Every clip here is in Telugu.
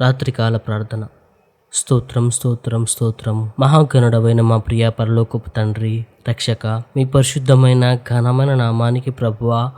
రాత్రికాల ప్రార్థన. స్తోత్రం స్తోత్రం స్తోత్రం. మహాగణుడమైన మా ప్రియ పరలోకపు తండ్రి రక్షక మీ పరిశుద్ధమైన ఘనమైన నామానికి ప్రభువ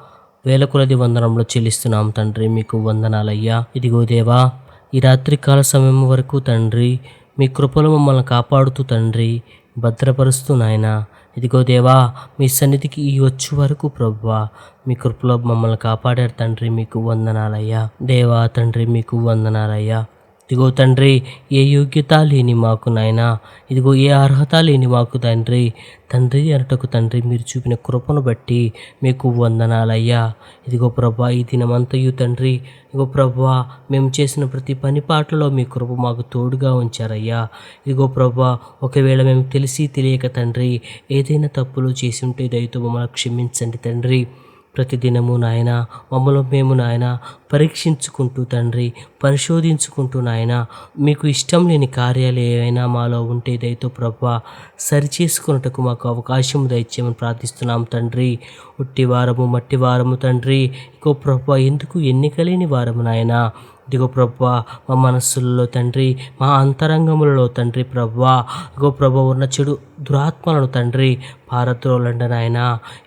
వేల కొలది వందనంలో చెల్లిస్తున్నాం తండ్రి మీకు వందనాలయ్యా. ఇదిగో దేవా ఈ రాత్రికాల సమయం వరకు తండ్రి మీ కృపలు మమ్మల్ని కాపాడుతూ తండ్రి భద్రపరుస్తూ నాయనా. ఇదిగో దేవా మీ సన్నిధికి ఈ వచ్చు వరకు ప్రభువా. మీ కృపలో మమ్మల్ని కాపాడారు తండ్రి మీకు వందనాలయ్యా. దేవా తండ్రి మీకు వందనాలయ్యా. ఇదిగో తండ్రి ఏ యోగ్యత లేని మాకు నాయనా. ఇదిగో ఏ అర్హత లేని మాకు తండ్రి. తండ్రి అనటకు తండ్రి మీరు చూపిన కృపను బట్టి మీకు వందనాలయ్యా. ఇదిగో ప్రభా ఈ దినమంతయు తండ్రి ఇదిగో ప్రభా మేము చేసిన ప్రతి పని పాటలో మీ కృప మాకు తోడుగా ఉంచారయ్యా. ఇదిగో ప్రభా ఒకవేళ మేము తెలిసి తెలియక తండ్రి ఏదైనా తప్పులు చేసి ఉంటే దయతో మమ్మల్ని క్షమించండి తండ్రి. ప్రతిదినము నాయన మమ్మల్ని మేము నాయన పరీక్షించుకుంటూ తండ్రి పరిశోధించుకుంటూ నాయన మీకు ఇష్టం లేని కార్యాలు ఏవైనా మాలో ఉంటే దయతో ప్రభా సరిచేసుకున్నట్టుకు మాకు అవకాశం దయచేయమని ప్రార్థిస్తున్నాం తండ్రి. ఉట్టి వారము మట్టి వారము తండ్రి. ఇంకో ప్రభా ఎందుకు ఎన్నికలేని వారము నాయన ఇదిగో ప్రభా మా మనస్సుల్లో తండ్రి మా అంతరంగములలో తండ్రి ప్రభా ఇగో ప్రభా ఉన్న చెడు దురాత్మలను తండ్రి పారద్రోలండి నాయన.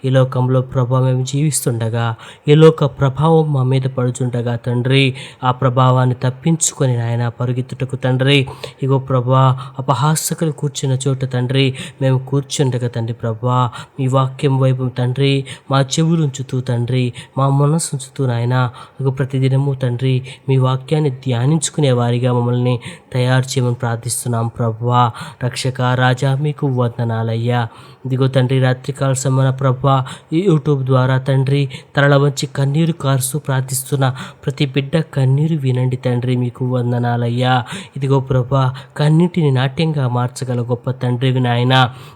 ఈ లోకంలో ప్రభా మేము జీవిస్తుండగా ఈ లోక ప్రభావం మా మీద పడుచుండగా తండ్రి. ఆ ప్రభావాన్ని తప్పించుకొని నాయన పరుగెత్తుటకు తండ్రి. ఇగో ప్రభా అపహాసకులు కూర్చున్న చోట తండ్రి మేము కూర్చుండగా తండ్రి ప్రభా మీ వాక్యం వైపు తండ్రి మా చెవులు ఉంచుతూ తండ్రి మా మనసు ఉంచుతూ నాయన. ఇగో ప్రతిదినము తండ్రి మీ వాక్యాన్ని ధ్యానించుకునే వారిగా మమ్మల్ని తయారు చేయమని ప్రార్థిస్తున్నాం ప్రభా. రక్షక రాజా మీకు వందనాలయ్యా. ఇదిగో తండ్రి రాత్రికాల సమన ప్రభా ఈ యూట్యూబ్ ద్వారా తండ్రి తరల వచ్చి కన్నీరు కారుస్తూ ప్రార్థిస్తున్న ప్రతి బిడ్డ కన్నీరు వినండి తండ్రి మీకు వందనాలయ్యా. ఇదిగో ప్రభా కన్నింటిని నాట్యంగా మార్చగల గొప్ప తండ్రివి నాయన.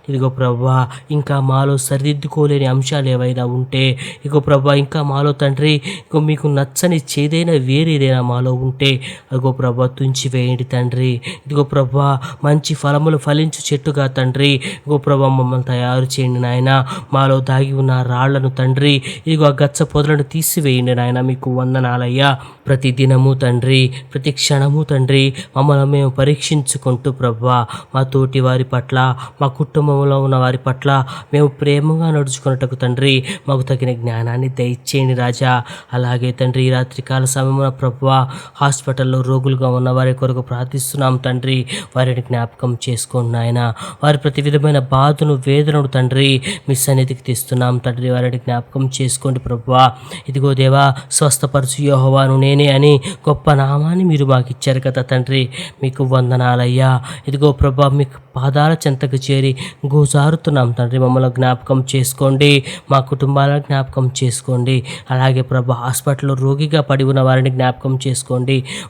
ఇదిగో ప్రభా ఇంకా మాలో సరిదిద్దుకోలేని అంశాలు ఏవైనా ఉంటే ఇగో ప్రభా ఇంకా మాలో తండ్రి ఇగో మీకు నచ్చని చేదైనా వేరేదైనా మాలో ఉంటే అదిగో ప్రభా తుంచి వేయండి తండ్రి. ఇదిగో ప్రభా మంచి ఫలములు ఫలించు చెట్టుగా తండ్రి. ఇదిగో ప్రభా మమ్మల్ని తయారు చేయండి నాయన. మాలో దాగి ఉన్న రాళ్ళను తండ్రి ఇదిగో గచ్చ పొదలను తీసివేయండి నాయన. మీకు వందనాలయ్యా. ప్రతి దినము తండ్రి ప్రతి క్షణము తండ్రి మమ్మల్ని మేము పరీక్షించుకుంటూ ప్రభా మా తోటి వారి పట్ల మా కుటుంబంలో ఉన్న వారి పట్ల మేము ప్రేమగా నడుచుకున్నట్టుకు తండ్రి మాకు తగిన జ్ఞానాన్ని దయచేయండి రాజా. అలాగే తండ్రి ఈ రాత్రికాల సమయమున ప్రభా హాస్పిటల్లో రోగులుగా ఉన్న వారి కొరకు ప్రార్థిస్తున్నాం తండ్రి. వారిని జ్ఞాపకం చేసుకోండి నాయన. వారి ప్రతి విధమైన బాధను వేదనను తండ్రి మీ సన్నిధికి తీస్తున్నాం తండ్రి. వారిని జ్ఞాపకం చేసుకోండి ప్రభా ఇదిగో దేవా స్వస్థపరచు యోహవాను నేనే అని గొప్ప నామాన్ని మీరు మాకు ఇచ్చారు కదా తండ్రి. మీకు వందనాలయ్యా. ఇదిగో ప్రభా మీకు పాదాల చెంతకు చేరి గోజారుతున్నాం తండ్రి. మమ్మల్ని జ్ఞాపకం చేసుకోండి. మా కుటుంబాలను జ్ఞాపకం చేసుకోండి. అలాగే ప్రభా హాస్పిటల్లో రోగిగా పడి ఉన్న వారిని జ్ఞాపకం చేసుకోండి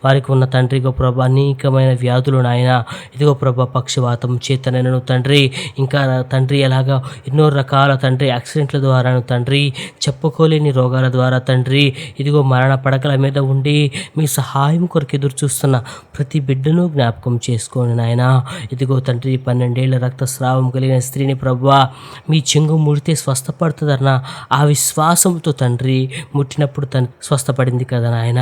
వారికి ఉన్న తండ్రి గో ప్రభా అనేకమైన వ్యాధులు నాయన. ఇదిగో ప్రభా పక్షవాతం చేతనను తండ్రి. ఇంకా తండ్రి ఎలాగా ఎన్నో రకాల తండ్రి యాక్సిడెంట్ల ద్వారాను తండ్రి చెప్పుకోలేని రోగాల ద్వారా తండ్రి. ఇదిగో మరణ పడకల మీద ఉండి మీ సహాయం కొరకు ఎదురు చూస్తున్న ప్రతి బిడ్డను జ్ఞాపకం చేసుకోండి నాయన. ఇదిగో తండ్రి పన్నెండేళ్ళ రక్తస్రావం కలిగిన స్త్రీని ప్రభా మీ చెంగు ముడితే స్వస్థపడుతుందన్న ఆ విశ్వాసంతో తండ్రి ముట్టినప్పుడు తను స్వస్థపడింది కదా నాయన.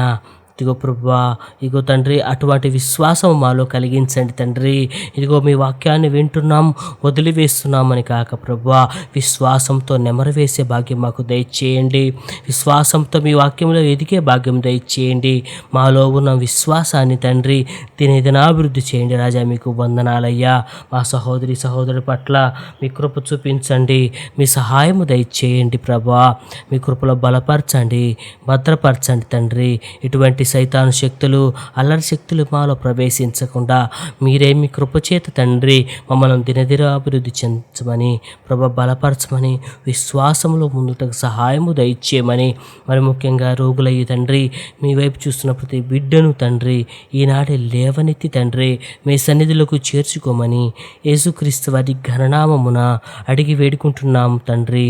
ఇదిగో ప్రభా ఇదిగో తండ్రి అటువంటి విశ్వాసం మాలో కలిగించండి తండ్రి. ఇదిగో మీ వాక్యాన్ని వింటున్నాం వదిలివేస్తున్నామని కాక ప్రభా విశ్వాసంతో నెమరవేసే భాగ్యం మాకు దయచేయండి. విశ్వాసంతో మీ వాక్యంలో ఎదిగే భాగ్యం దయచేయండి. మాలో ఉన్న విశ్వాసాన్ని తండ్రి దినదినాభివృద్ధి చేయండి రాజా మీకు వందనాలయ్యా. మా సహోదరి సహోదరి పట్ల మీ కృప చూపించండి మీ సహాయము దయచేయండి ప్రభా. మీ కృపలో బలపరచండి భద్రపరచండి తండ్రి. ఇటువంటి సైతాను శక్తులు అల్లరి శక్తులు మాలో ప్రవేశించకుండా మీరే మీ కృపచేత తండ్రి మమ్మల్ని దినదిన అభివృద్ధి చెందమని ప్రభ బలపరచమని విశ్వాసంలో ముందుటకు సహాయము దయచేయమని మరి ముఖ్యంగా రోగులయ్యి తండ్రి మీ వైపు చూస్తున్న ప్రతి బిడ్డను తండ్రి ఈనాడే లేవనెత్తి తండ్రి మీ సన్నిధిలోకి చేర్చుకోమని యేసుక్రీస్తు వారి ఘననామమున అడిగి వేడుకుంటున్నాం తండ్రి.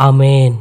ఆమెన్.